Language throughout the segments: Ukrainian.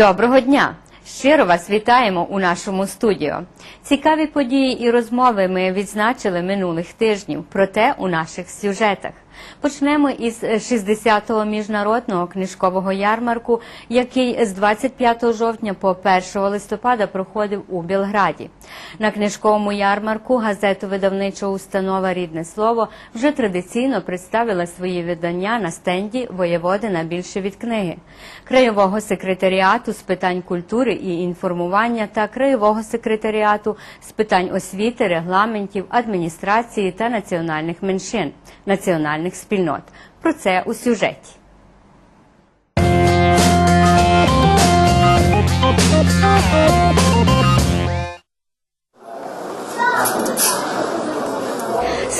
Доброго дня! Щиро вас вітаємо у нашому студіо. Цікаві події і розмови ми відзначили минулих тижнів, проте у наших сюжетах. Почнемо із 60-го міжнародного книжкового ярмарку, який з 25 жовтня по 1 листопада проходив у Білграді. На книжковому ярмарку газету видавничого установа Рідне слово вже традиційно представила свої видання на стенді Воєводина більше від книги, краєвого секретаріату з питань культури і інформування та краєвого секретаріату з питань освіти, регламентів, адміністрації та національних меншин, національних спільнот. Про це у сюжеті.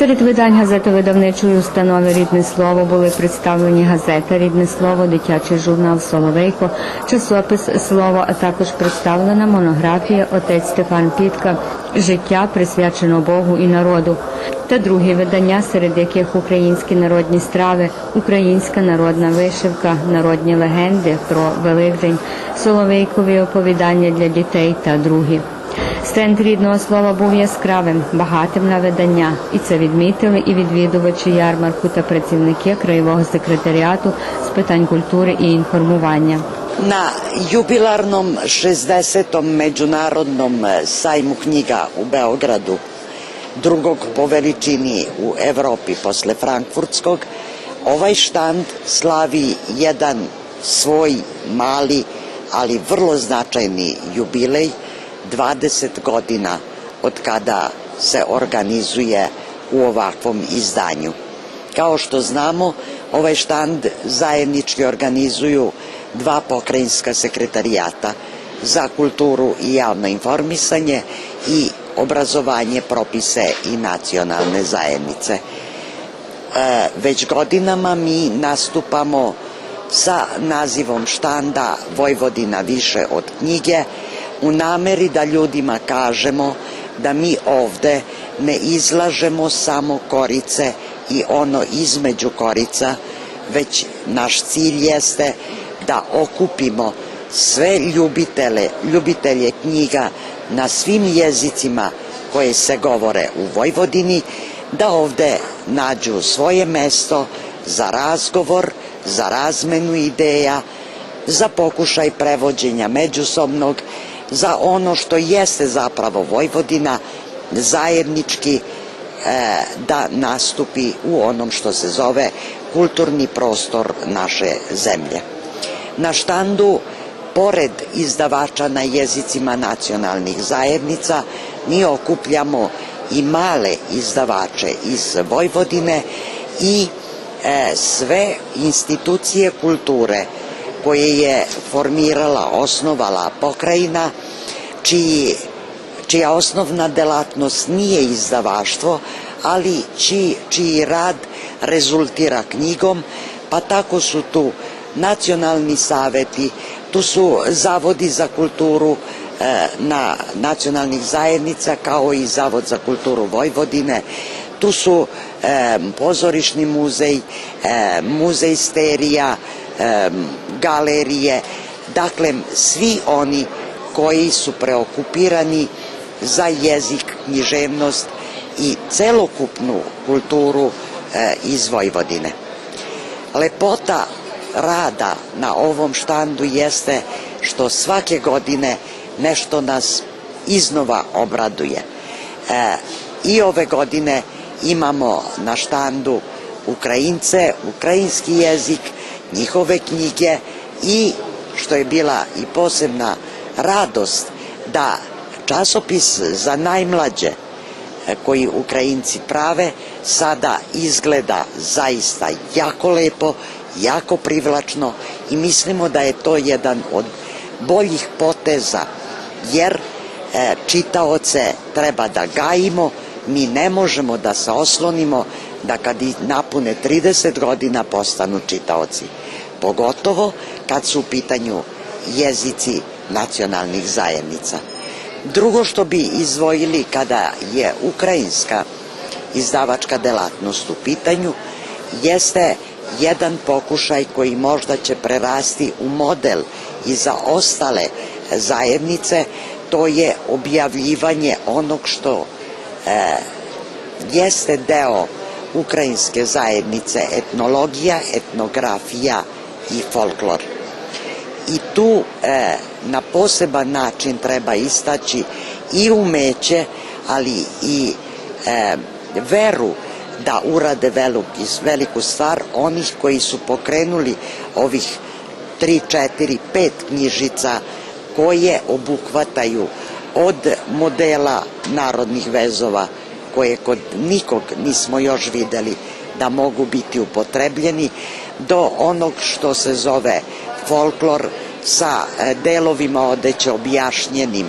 Серед видань газети видавничої установи Рідне слово були представлені газета Рідне слово, дитячий журнал Соловейко, часопис Слово, а також представлена монографія Отець Стефан Пітка Життя присвячено Богу і народу та другі видання, серед яких українські народні страви, українська народна вишивка, народні легенди про Великдень, Соловейкові оповідання для дітей та другі. Стенд рідного слова був яскравим, багатим на видання, і це відмітили і відвідувачі ярмарку та працівники краєвого секретаріату з питань культури і інформування. Na jubilarnom 60. međunarodnom e, sajmu knjiga u Beogradu, drugog po veličini u Evropi posle Frankfurtskog, ovaj štand slavi jedan svoj mali, ali vrlo značajni jubilej, 20 godina od kada se organizuje u ovakvom izdanju. Kao što znamo, ovaj štand zajednički organizuju dva pokrajinska sekretarijata za kulturu i javno informisanje i obrazovanje, propise i nacionalne zajednice. E, već godinama mi nastupamo sa nazivom štanda Vojvodina više od knjige u nameri da ljudima kažemo da mi ovde ne izlažemo samo korice i ono između korica, već naš cilj jeste da okupimo sve ljubitele, ljubitelje knjiga na svim jezicima koje se govore u Vojvodini, da ovde nađu svoje mesto za razgovor, za razmenu ideja, za pokušaj prevođenja međusobnog, za ono što jeste zapravo Vojvodina, zajednički e, da nastupi u onom što se zove kulturni prostor naše zemlje. Na štandu, pored izdavača na jezicima nacionalnih zajednica, mi okupljamo i male izdavače iz Vojvodine i e, sve institucije kulture koje je formirala, osnovala pokrajina, čiji, čija osnovna delatnost nije izdavaštvo, ali čiji, čiji rad rezultira knjigom, pa tako su tu nacionalni saveti, tu su zavodi za kulturu e, na nacionalnih zajednica kao i Zavod za kulturu Vojvodine, tu su e, pozorišni muzej, e, muzej sterija, galerije, dakle svi oni koji su preokupirani za jezik, književnost i celokupnu kulturu e, iz Vojvodine. Lepota rada na ovom štandu jeste što svake godine nešto nas iznova obraduje. E, I ove godine imamo na štandu Ukrajince, ukrajinski jezik, njihove knjige i što je bila i posebna radost da časopis za najmlađe e, koji Ukrajinci prave sada izgleda zaista jako lepo, jako privlačno i mislimo da je to jedan od boljih poteza jer e, čitaoce treba da gajimo, mi ne možemo da se oslonimo da kad napune 30 godina postanu čitaoci. Pogotovo kad su u pitanju jezici nacionalnih zajednica. Drugo što bi izdvojili kada je ukrajinska izdavačka delatnost u pitanju jeste jedan pokušaj koji možda će prerasti u model i za ostale zajednice, to je objavljivanje onog što e, jeste deo ukrajinske zajednice etnologija, etnografija i folklor. I tu e, na poseban način treba istaći i umeće, ali i e, veru da urade velu, veliku stvar onih koji su pokrenuli ovih 3, 4, 5 knjižica koje obuhvataju od modela narodnih vezova koje kod nikog nismo još videli da mogu biti upotrebljeni do onog što se zove folklor sa e, delovima odeće objašnjenim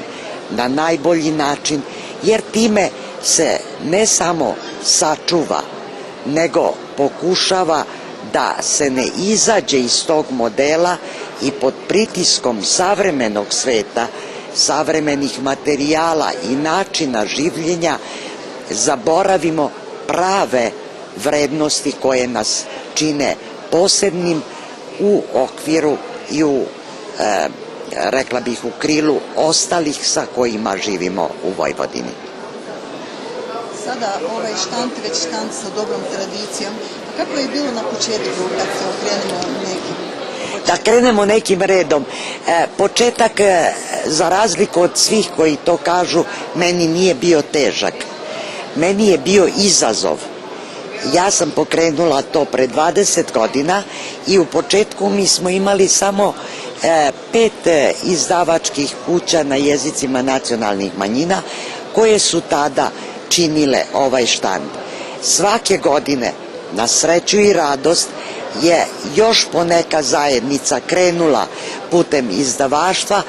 na najbolji način jer time se ne samo sačuva nego pokušava da se ne izađe iz tog modela i pod pritiskom savremenog sveta, savremenih materijala i načina življenja zaboravimo prave vrednosti koje nas čine posebnim u okviru i u e, rekla bih u krilu ostalih sa kojima živimo u Vojvodini. Sada ovaj štand, već štand sa dobrom tradicijom. A kako je bilo na početku kad se okrenemo nekim? Da krenemo nekim redom. E, početak, e, za razliku od svih koji to kažu, meni nije bio težak. Meni je bio izazov. Ja sam pokrenula to pre 20 godina i u početku mi smo imali samo e, pet e, izdavačkih kuća na jezicima nacionalnih manjina koje su tada činile ovaj štand. Svake godine, na sreću i radost, je još poneka zajednica krenula putem izdavaštva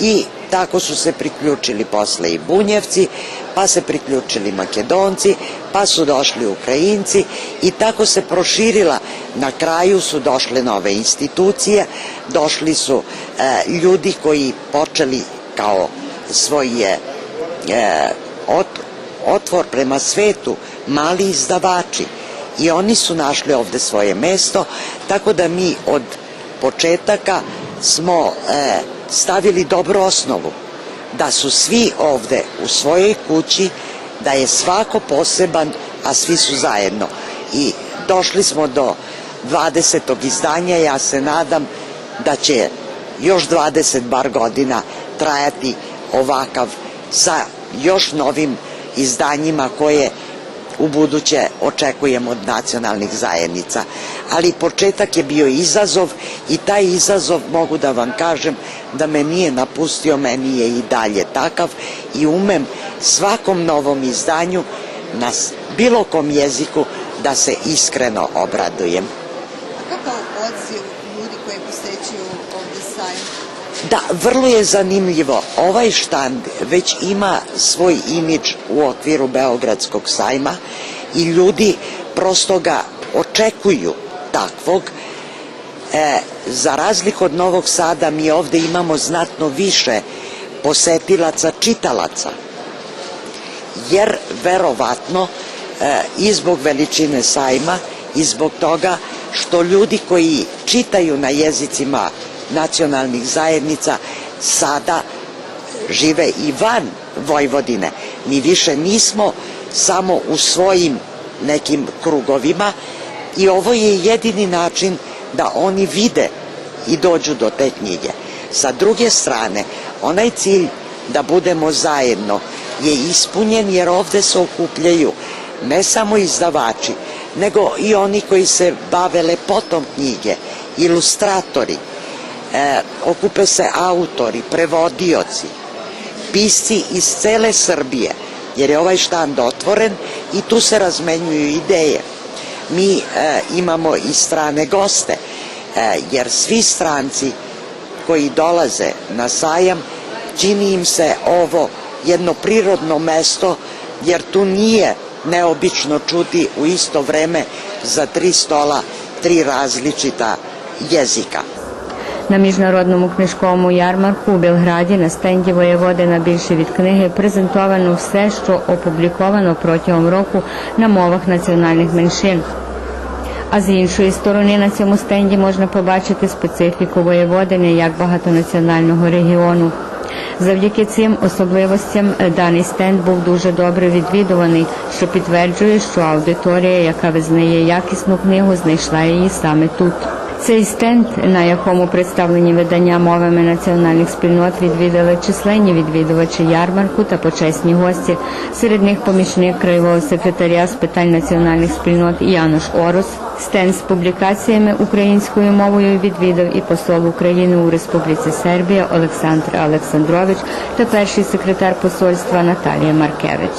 i tako su se priključili posle i Bunjevci, pa se priključili Makedonci, pa su došli Ukrajinci i tako se proširila. Na kraju su došle nove institucije, došli su e, ljudi koji počeli kao svoje e, ot, otvor prema svetu, mali izdavači i oni su našli ovde svoje mesto, tako da mi od početaka smo e, stavili dobru osnovu, da su svi ovde u svojoj kući, da je svako poseban, a svi su zajedno. I došli smo do 20. izdanja, ja se nadam da će još 20 bar godina trajati ovakav sa još novim izdanjima koje u buduće očekujemo od nacionalnih zajednica. Ali početak je bio izazov i taj izazov mogu da vam kažem da me nije napustio, meni je i dalje takav i umem svakom novom izdanju na bilo kom jeziku da se iskreno obradujem. A kakav odziv ljudi koji posećuju ovde sajm? Da, vrlo je zanimljivo. Ovaj štand već ima svoj imidž u okviru Beogradskog sajma i ljudi prosto ga očekuju takvog. E, za razliku od Novog Sada mi ovde imamo znatno više posetilaca, čitalaca. Jer verovatno e, i zbog veličine sajma i zbog toga što ljudi koji čitaju na jezicima nacionalnih zajednica sada žive i van Vojvodine. Mi više nismo samo u svojim nekim krugovima i ovo je jedini način da oni vide i dođu do te knjige. Sa druge strane, onaj cilj da budemo zajedno je ispunjen jer ovde se okupljaju ne samo izdavači, nego i oni koji se bave lepotom knjige, ilustratori, e, okupe se autori, prevodioci, pisci iz cele Srbije, jer je ovaj štand otvoren i tu se razmenjuju ideje. Mi e, imamo i strane goste, e, jer svi stranci koji dolaze na sajam, čini im se ovo jedno prirodno mesto, jer tu nije neobično čuti u isto vreme za tri stola tri različita jezika. На міжнародному книжковому ярмарку у Белграді на стенді Воєводина більше від книги презентовано все, що опубліковано протягом року на мовах національних меншин. А з іншої сторони на цьому стенді можна побачити специфіку Воєводини як багатонаціонального регіону. Завдяки цим особливостям е, даний стенд був дуже добре відвідуваний, що підтверджує, що аудиторія, яка визнає якісну книгу, знайшла її саме тут. Цей стенд, на якому представлені видання мовами національних спільнот, відвідали численні відвідувачі ярмарку та почесні гості. Серед них помічник краєвого секретаря з питань національних спільнот Януш Орус. Стенд з публікаціями українською мовою відвідав і посол України у Республіці Сербія Олександр Олександрович та перший секретар посольства Наталія Маркевич.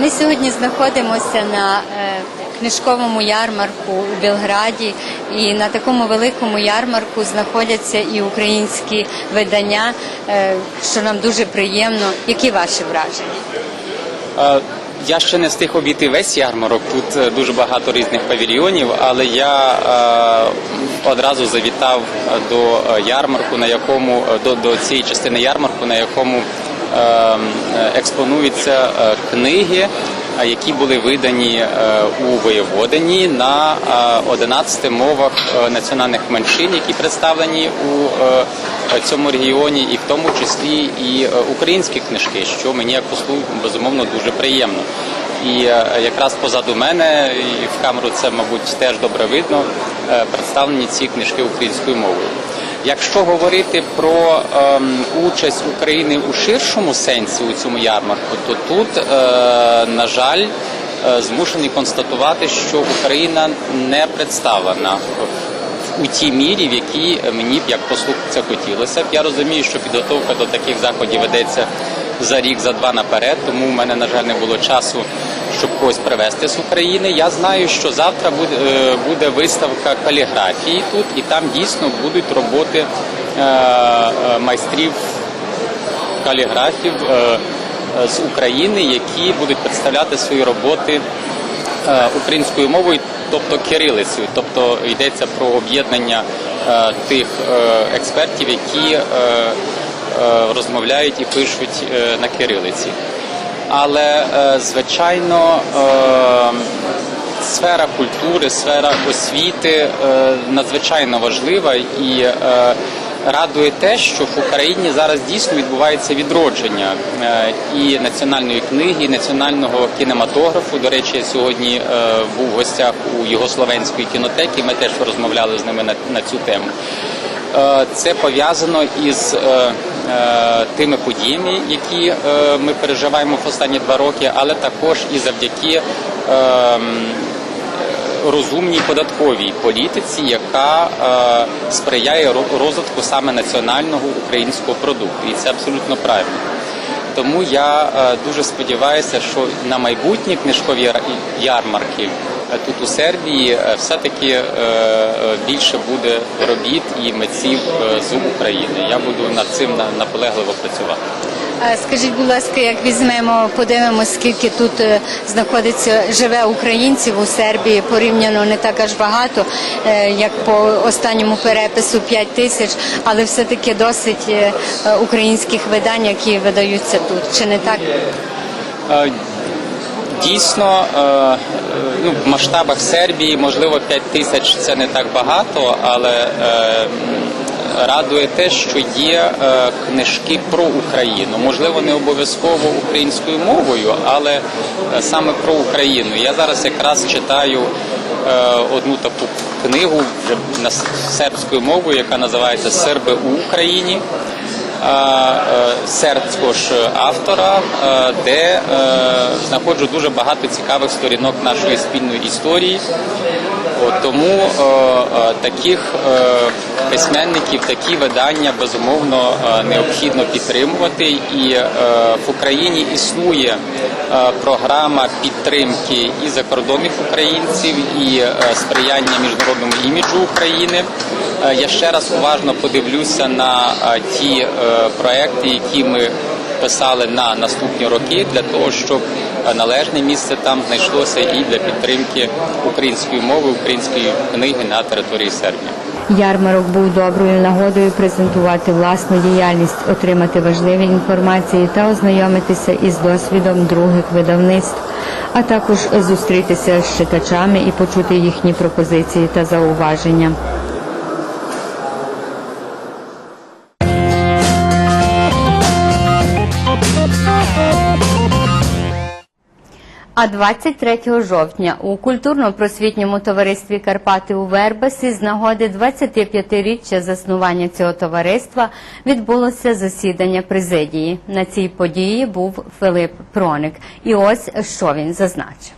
Ми сьогодні знаходимося на е, книжковому ярмарку у Белграді, і на такому великому ярмарку знаходяться і українські видання, е, що нам дуже приємно. Які ваші враження? Я ще не встиг обійти весь ярмарок. Тут е, дуже багато різних павільйонів, але я е, одразу завітав до е, ярмарку, на якому до, до цієї частини ярмарку, на якому е, е, експонуються книги, які були видані е, у Воєводині на е, 11 мовах е, національних меншин, які представлені у е, цьому регіоні, і в тому числі і е, українські книжки, що мені як послу безумовно дуже приємно. І е, якраз позаду мене, і в камеру це, мабуть, теж добре видно, е, представлені ці книжки українською мовою. Якщо говорити про ем, участь України у ширшому сенсі у цьому ярмарку, то тут, е, на жаль, е, змушений констатувати, що Україна не представлена у тій мірі, в якій мені б як послуг це хотілося б. Я розумію, що підготовка до таких заходів ведеться за рік, за два наперед, тому в мене, на жаль, не було часу, щоб когось привезти з України. Я знаю, що завтра буде, е, буде виставка каліграфії тут, і там дійсно будуть роботи е, е, майстрів каліграфів з України, які будуть представляти свої роботи українською мовою, тобто кирилицею. Тобто йдеться про об'єднання тих експертів, які розмовляють і пишуть е, на кирилиці. Але, е, звичайно, е, сфера культури, сфера освіти е, надзвичайно важлива і е, радує те, що в Україні зараз дійсно відбувається відродження е, і національної книги, і національного кінематографу. До речі, я сьогодні е, був в гостях у Югословенської кінотеки. Ми теж розмовляли з ними на, цю тему. Е, Це пов'язано із е, е, тими подіями, які е, ми переживаємо в останні два роки, але також і завдяки е, розумній податковій політиці, яка е, сприяє розвитку саме національного українського продукту, і це абсолютно правильно. Тому я е, дуже сподіваюся, що на майбутні книжкові ярмарки е, тут у Сербії е, все-таки е, е, більше буде робіт і митців з України. Я буду над цим наполегливо працювати. Скажіть, будь ласка, як візьмемо, подивимося, скільки тут знаходиться живе українців у Сербії, порівняно не так аж багато, як по останньому перепису 5 тисяч, але все-таки досить українських видань, які видаються тут. Чи не так? Дійсно, е, е, ну, в масштабах Сербії, можливо, 5 тисяч це не так багато, але е, радує те, що є книжки про Україну. Можливо, не обов'язково українською мовою, але саме про Україну. Я зараз якраз читаю одну таку книгу вже сербською мовою, яка називається Серби у Україні е, сербського ж автора, е, де е, знаходжу дуже багато цікавих сторінок нашої спільної історії. От, тому таких письменників, такі видання безумовно необхідно підтримувати. І в Україні існує програма підтримки і закордонних українців, і сприяння міжнародному іміджу України. Е, Я ще раз уважно подивлюся на е, ті е, проекти, які ми писали на наступні роки, для того, щоб належне місце там знайшлося і для підтримки української мови, української книги на території Сербії. Ярмарок був доброю нагодою презентувати власну діяльність, отримати важливі інформації та ознайомитися із досвідом других видавництв, а також зустрітися з читачами і почути їхні пропозиції та зауваження. А 23 жовтня у культурно-просвітньому товаристві Карпати у Вербасі з нагоди 25-річчя заснування цього товариства відбулося засідання президії. На цій події був Филип Проник. І ось що він зазначив.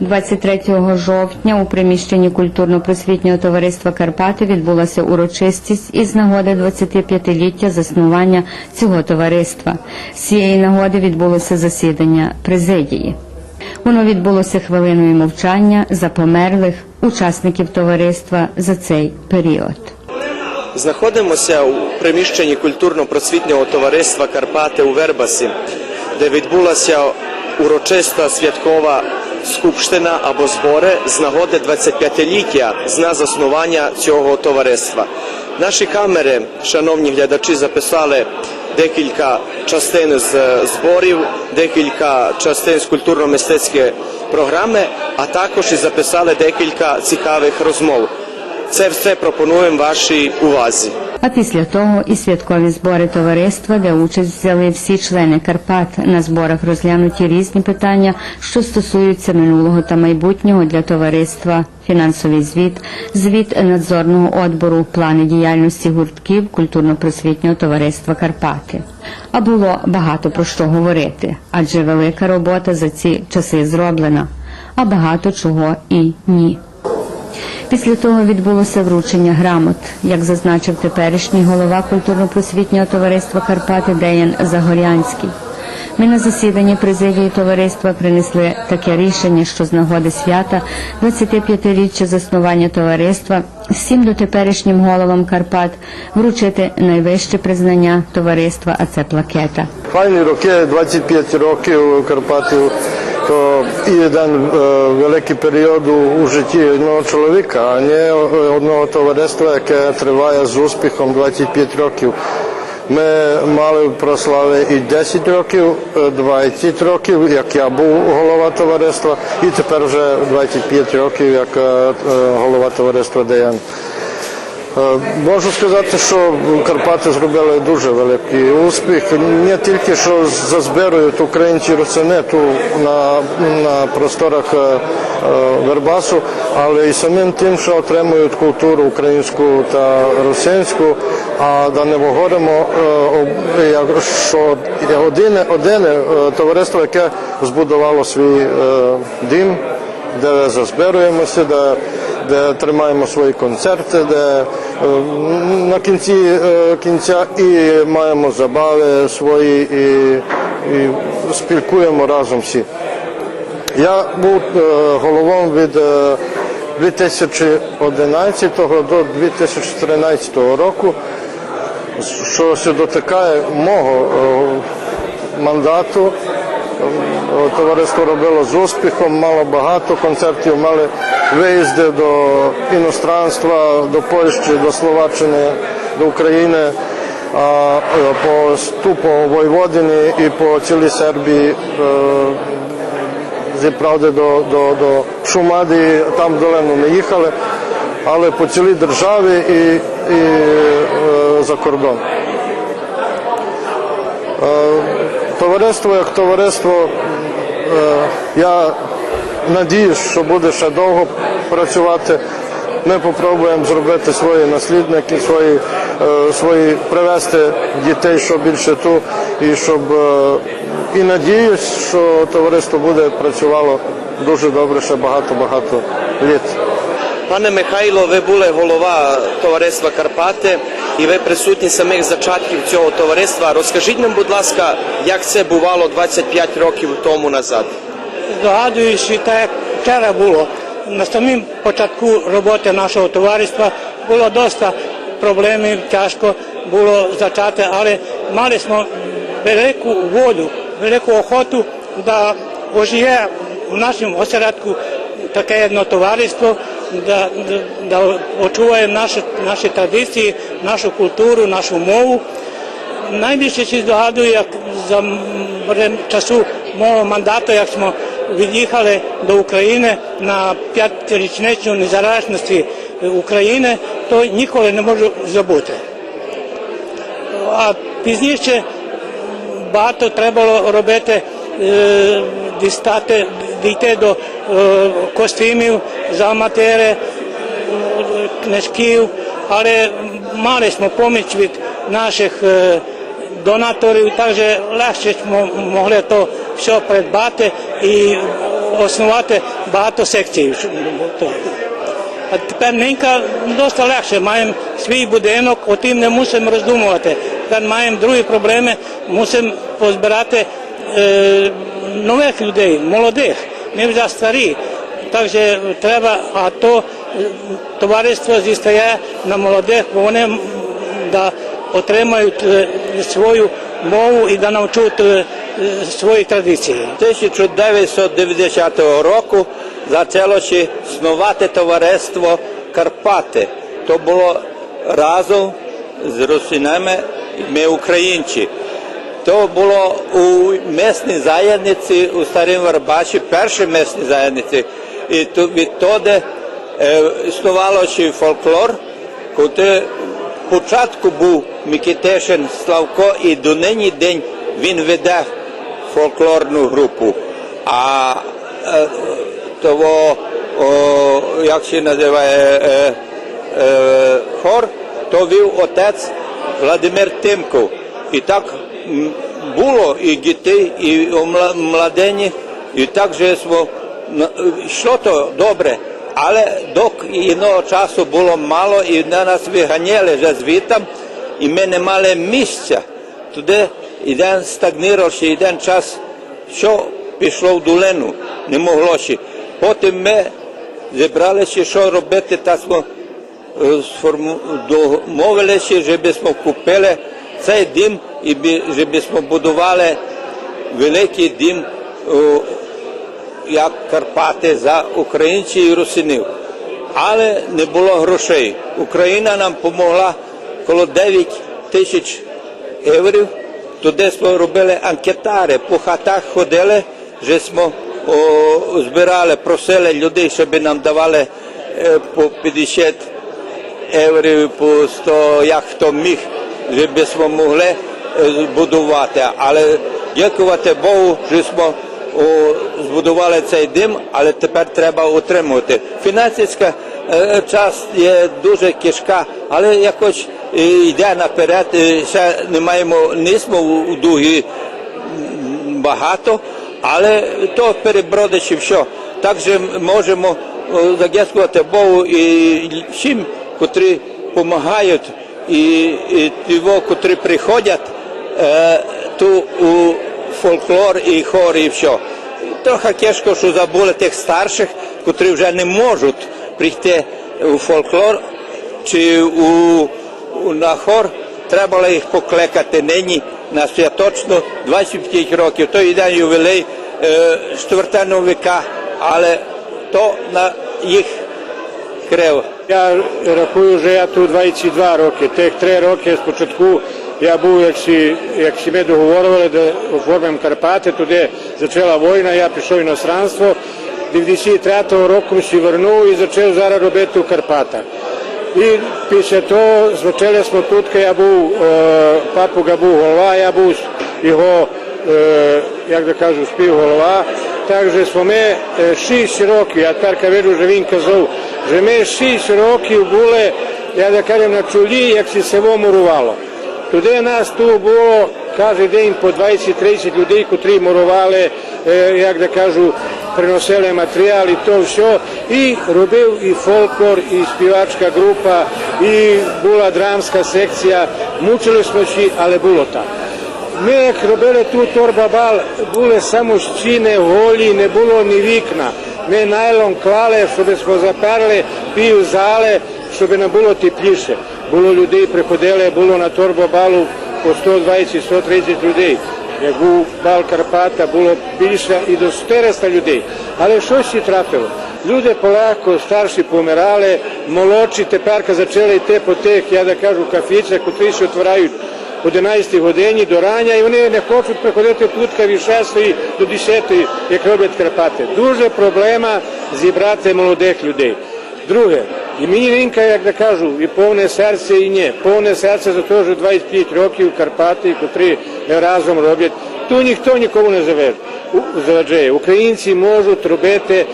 23 жовтня у приміщенні культурно-просвітнього товариства Карпати відбулася урочистість із нагоди 25-ліття заснування цього товариства. З цієї нагоди відбулося засідання президії. Воно відбулося хвилиною мовчання за померлих учасників товариства за цей період. Знаходимося у приміщенні культурно-просвітнього товариства Карпати у Вербасі, де відбулася урочиста святкова скупштина або збори з нагоди 25-ліття з дня заснування цього товариства. Наші камери, шановні глядачі, записали декілька частин з е, зборів, декілька частин з культурно-мистецької програми, а також і записали декілька цікавих розмов. Це все пропонуємо вашій увазі. А після того і святкові збори товариства, де участь взяли всі члени Карпат. На зборах розглянуті різні питання, що стосуються минулого та майбутнього для товариства, фінансовий звіт, звіт надзорного одбору, плани діяльності гуртків культурно-просвітнього товариства Карпати. А було багато про що говорити, адже велика робота за ці часи зроблена, а багато чого і ні. Після того відбулося вручення грамот, як зазначив теперішній голова культурно-просвітнього товариства Карпати Деян Загорянський. Ми на засіданні президії товариства принесли таке рішення, що з нагоди свята 25-річчя заснування товариства всім дотеперішнім головам Карпат вручити найвище признання товариства, а це плакета. Файні роки, 25 років Карпатів, то е, великий період у- житті одного чоловіка, а не одного товариства, яке триває з успіхом 25 років. Ми мали прослави і 10 років, е, 20 років, як я був голова товариства, і тепер вже 25 років як голова товариства Деян. Е, Можу сказати, що Карпати зробили дуже великий успіх. Не тільки що зазбирують українці русини ту на, на просторах е, е, Вербасу, але і самим тим, що отримують культуру українську та русинську. А да не говоримо, що одне, одне е, товариство, яке збудувало свій дім, де зазбируємося, де, де тримаємо свої концерти, де е, на кінці е, кінця і маємо забави свої і, і спілкуємо разом всі. Я був е, головом від е, 2011 до 2013 року, що дотикає мого мандату. Е, Товариство робило з успіхом, мало багато концертів, мали виїзди до іностранства, до Польщі, до Словаччини, до України, е, по ту по Войводині і по цілій Сербії. е, Зіправди до, до, до Шумаді, там долину не їхали, але по цілій державі і, і за кордон. Товариство як товариство, е, я надіюсь, що буде ще довго працювати. Ми спробуємо зробити свої наслідники, свої, е, свої привести дітей, що більше ту, і щоб е, і надіюсь, що товариство буде працювало дуже добре ще багато-багато літ. Пане Михайло, ви були голова товариства Карпати і ви присутні самих зачатків цього товариства. Розкажіть нам, будь ласка, як це бувало 25 років тому назад? Здогадуюсь, що так як вчора було. На самому початку роботи нашого товариства було доста проблемів, тяжко було зачати, але мали ми велику волю велику охоту да ожиє в нашому осередку таке одно товариство, да, да, очуває наші, наші традиції, нашу культуру, нашу мову. Найбільше ще здогадую, як за часу мого мандату, як ми від'їхали до України на п'ятирічничну незалежності України, то ніколи не можу забути. А пізніше багато треба робити, е, дістати, дійти до костюмів за аматери, е, книжків, але мали ми поміч від наших е, донаторів, так же легше могли то все придбати і основати багато секцій. А тепер нинька досить легше. Маємо свій будинок, о тим не мусимо роздумувати. Тепер маємо другі проблеми, мусимо позбирати е, нових людей, молодих. Ми вже старі. Так що треба, а то е, товариство зістає на молодих, бо вони да, отримають е, свою мову і да навчуть е, свої традиції. 1990 року почалося існувати товариство Карпати. То було разом з русинами, ми українці. Було у місній заєдниці у Старим Варбаші, перші місні заєдниці. І то відтоді е, існувало ще фольклор, коли спочатку був Микитешин Славко і до нині день він веде фольклорну групу. А е, того, о, як се називає е, е, хор, то вів отець Владимир Тимков. І так було і дітей, і мла- младені, і так же smo, йшло то добре. Але док іного часу було мало і на нас виганяли вже звітам, і ми не мали місця. Туди один стагнувався, один час, що пішло в долину, не могло ще. Потім ми зібралися, що робити, та е, домовилися, щоб купили цей дім і щоб ми будували великий дім як Карпати за українців і русинів. Але не було грошей. Україна нам допомогла коло 9 тисяч єврів. Туди ми робили анкетари, по хатах ходили, що ми о, збирали, просили людей, щоб нам давали е, по 50 єврів, по 100, як хто міг, щоб ми могли збудувати. Але дякувати Богу, що ми збудували цей дим, але тепер треба утримувати. Фінансівська час є дуже кишка, але якось йде наперед. Ще не маємо нисмо у дугі багато, але то перебродичі все. Також можемо о, задякувати Богу і всім, котрі допомагають, і, і ті, котрі приходять е, ту у фольклор і хор, і все. Трохи тяжко, що забули тих старших, котрі вже не можуть прийти у фольклор чи у, на хор. Треба їх покликати нині на святочну 25 років. То йде ювілей е, 4 віка, але то на їх крив. Я рахую, що я тут 22 роки. Тих три роки спочатку я був, як всі, ми договорювали, де оформимо Карпати, туди почала війна, я пішов в іностранство. 93-го року всі вернув і почав зараз робити у Карпатах. І після того почали ми тут, я був, е, папуга був голова, я був його, е, як да кажу, співголова. Так що ми е, 6 років, я тепер кажу, що він казав, що ми 6 років були, я да кажем, на чолі, як се село мурувало. Туди нас тут було кожен день по 20-30 людей, котрі мурували, е, як да кажу, приносили матеріал і то все. І робив і фольклор, і співачка група, і була драмська секція. Мучили всі, але було так. Ми як робили тут торбабал, були само стіни голі, не було ні вікна. Ми найлон клали, щоб ми заперли пів зали, щоб нам було тепліше. Було людей, приходили, було на торбабалу по 120-130 людей. як був бал Карпата, було більше і до 400 людей. Але щось і трапило. Люди полегко, старші помирали, молодші тепер почали йти по тих, я так кажу, кафіцях, котрі ще отворають 11 годині до рання, і вони не хочуть приходити тут від 6 до 10, як роблять Карпати. Дуже проблема зібрати молодих людей. Друге, і мені ринка, як я кажу, і повне серце, і ні. Повне серце за те, що 25 років Карпати, котрі разом роблять, то ніхто нікому не заважає. Українці можуть робити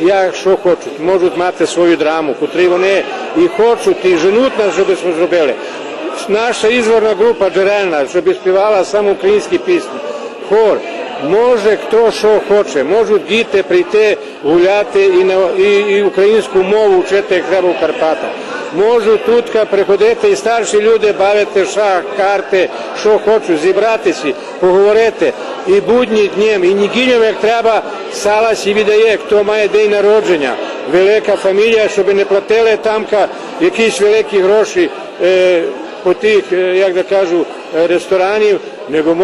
як що хочуть, можуть мати свою драму, котрі вони і хочуть, і женуть нас, щоб ми зробили. Ізворна група джерельна, щоб співала саме українські пісні. Хор. Може хто що хоче, можуть діти прийти гуляти і, на, і, і українську мову вчити, як треба в Карпатах. Можуть тут приходити і старші люди бавити шах, карти, що хочуть, зібратися, поговорити. І будні днем, і неділям, як треба, сала сі віддає, хто має день народження. Велика фамілія, щоб не платили тамка якісь великі гроші. Е, по тих, е, як да кажу, ресторанів, nego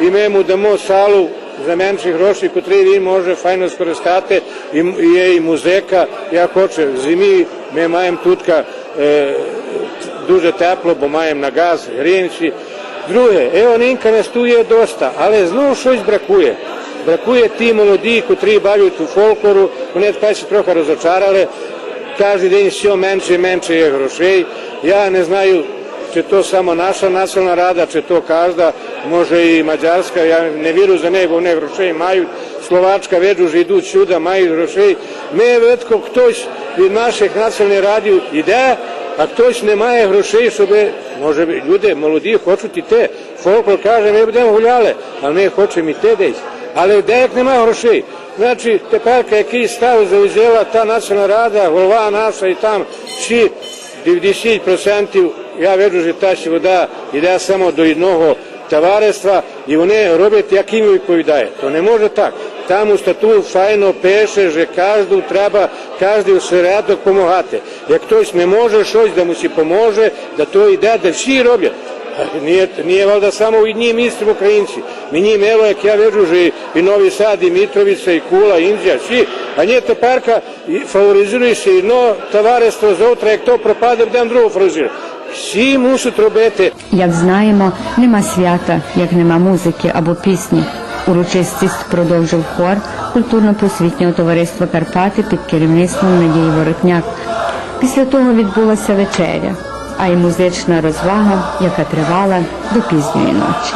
і ми йому дамо салу за менші гроші, котрі він може файно скористати. І м- і є і музика, як хоче. В зимі ми маємо тутка е, дуже тепло, бо маємо на газ, грінці. Друге, ево нинка нас tu є доста, але знову щось бракує. Бракує ті молоді, котрі бавлять у фолклору, вони тепер се трохи розочарали. Кожен день все менше і менше є грошей. Я не знаю, чи то само наша національна рада, чи то кожна, може і маđarська, я не вірю за неї, бо вони грошей мають. Словачка, веду, вже йдуть сюди, мають грошей. Ми видко, хтось від наших національних радів йде, а хтось не має грошей, щоб, може, люди молоді хочуть йти. Фолклор каже, ми будемо гуляли, а ми хочемо йти десь. Але деяк немає грошей. Значить, тепер який став заузяла та національна рада, голова наша і там чи 90% я виджу, що та вода йде само до одного товариства, і вони роблять, як їм відповідає. То не може так. Там у статут файно пише, що кожну треба, кожен осередок допомагати. Як хтось не може щось, да мусі поможе, да то йде, да всі роблять. Nije, nije valjda samo u jednim mjestima Ukrajinci. Meni melo, jak ja vežu, i Novi Sad, i Mitrovica, i Kula, i Indija, svi. A nije to parka, i favoriziruje se jedno tovarestvo za utra, jak to propade, budem drugo favorizirati. Всі мусять робити. Як знаємо, нема свята, як нема музики або пісні. Урочистість продовжив хор культурно-просвітнього товариства Карпати під керівництвом Надії Воротняк. Після того відбулася вечеря, а й музична розвага, яка тривала до пізньої ночі.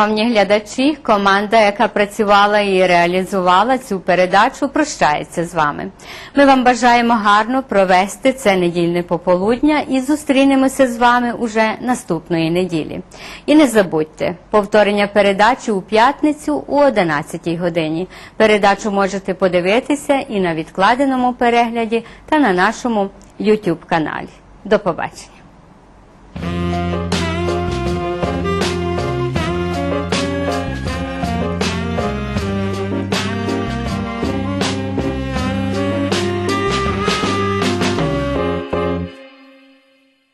Шановні глядачі, команда, яка працювала і реалізувала цю передачу, прощається з вами. Ми вам бажаємо гарно провести це недільне пополудня і зустрінемося з вами уже наступної неділі. І не забудьте, повторення передачі у п'ятницю о 11 годині. Передачу можете подивитися і на відкладеному перегляді та на нашому YouTube каналі. До побачення.